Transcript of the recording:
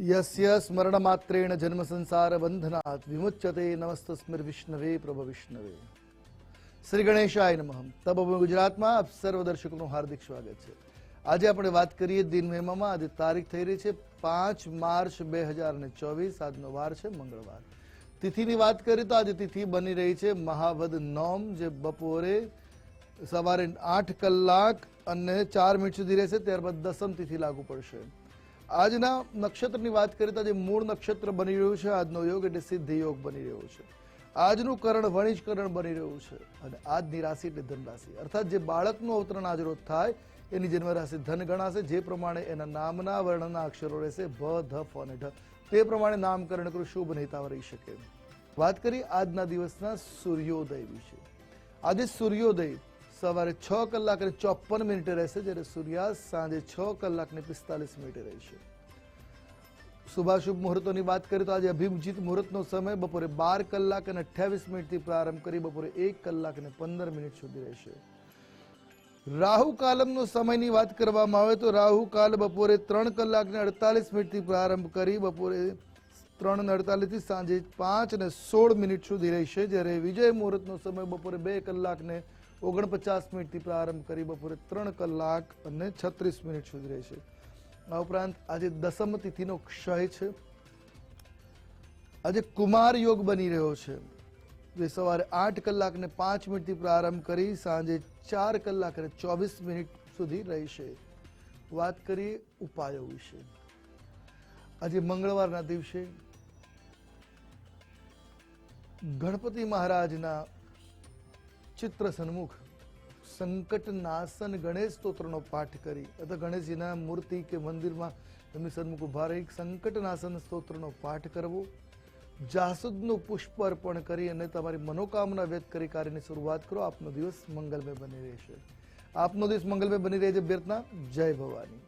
યસ્ય સ્મરણમાત્રેણ જન્મ સંસાર બંધનાત વિમુચ્યતે નમસ્તસ્મિર વિષ્ણવે પ્રભ વિષ્ણવે શ્રી ગણેશાય નમઃ તબ ગુજરાતમાં આપ સર્વ દર્શકોનું હાર્દિક સ્વાગત છે આજે આપણે વાત કરીએ દિન મહેમામાં આજે તારીખ થઈ રહી છે પાંચ માર્ચ બે હજાર ને ચોવીસ આજનો વાર છે મંગળવાર તિથિની વાત કરીએ તો આજે તિથિ બની રહી છે મહાવદ નોમ જે બપોરે સવારે આઠ કલાક અને ચાર મિનિટ સુધી રહેશે ત્યારબાદ દસમ તિથિ લાગુ પડશે આજના નક્ષત્રની વાત કરીએ તો આજે મૂળ નક્ષત્ર બની રહ્યું છે, આજનો યોગ એટલે સિદ્ધ યોગ બની રહ્યો છે. આજનું કરણ વણિજ કરણ બની રહ્યું છે અને આજની રાશિ એટલે ધન રાશિ અર્થાત જે બાળકનું અવતરણ આજ રોજ થાય, એની જન્મરાશિ ધન ગણાશે, જે પ્રમાણે એના નામના વર્ણના અક્ષરો રહેશે, ભ, ધ, ફ અને ઢ. તે પ્રમાણે નામકરણ કરું, શુભ નહિતાવ રહી શકે. વાત કરી આજના દિવસના સૂર્યોદય વિશે. આજે સૂર્યોદય સવારે છ કલાક અને ચોપન મિનિટે રહેશે જ્યારે સૂર્યાસ્ત સાંજે છ કલાક ને પિસ્તાલીસ મિનિટે રહેશે. શુભાશુભ મુહૂર્તોની વાત કરીએ તો આજે અભિજીત મુહૂર્તનો સમય બપોરે બાર કલાક અને અઠ્યાવીસ મિનિટથી પ્રારંભ કરી બપોરે એક કલાક અને પંદર મિનિટ સુધી રહેશે. રાહુ કાલમનો સમયની વાત કરવામાં આવે તો રાહુ કાલ બપોરે ત્રણ કલાક ને અડતાલીસ મિનિટથી પ્રારંભ કરી બપોરે ત્રણ ને અડતાલીસથી સાંજે પાંચ ને સોળ મિનિટ સુધી રહેશે. જ્યારે વિજય મુહૂર્તનો સમય બપોરે બે કલાક ને ઓગણપચાસ મિનિટથી પ્રારંભ કરી બપોરે ત્રણ કલાક અને છત્રીસ મિનિટ સુધી રહેશે આ ઉપરાંત આજે દસમ તિથિનો ક્ષય છે. આજે કુમાર યોગ બની રહ્યો છે. જે સવારે આઠ કલાક ને પાંચ મિનિટથી પ્રારંભ કરી સાંજે ચાર કલાક અને ચોવીસ મિનિટ સુધી રહેશે વાત કરીએ ઉપાયો વિશે. આજે મંગળવારના દિવસે ગણપતિ મહારાજના ચિત્ર સન્મુખ. સંકટ નાસન ગણેશ સ્તોત્રનો પાઠ કરી. અથવા ગણેશજીના મૂર્તિ કે મંદિરમાં તમે સન્મુખ ઊભા રહી સંકટ નાસન સ્તોત્રનો પાઠ કરવો. જાસૂદનું પુષ્પ અર્પણ કરી અને તમારી મનોકામના વ્યક્ત કરી કાર્યની શરૂઆત કરો. આપનો દિવસ મંગલમય બની રહેશે. આપનો દિવસ મંગલમય બની રહે છે બેરતના જય ભવાની.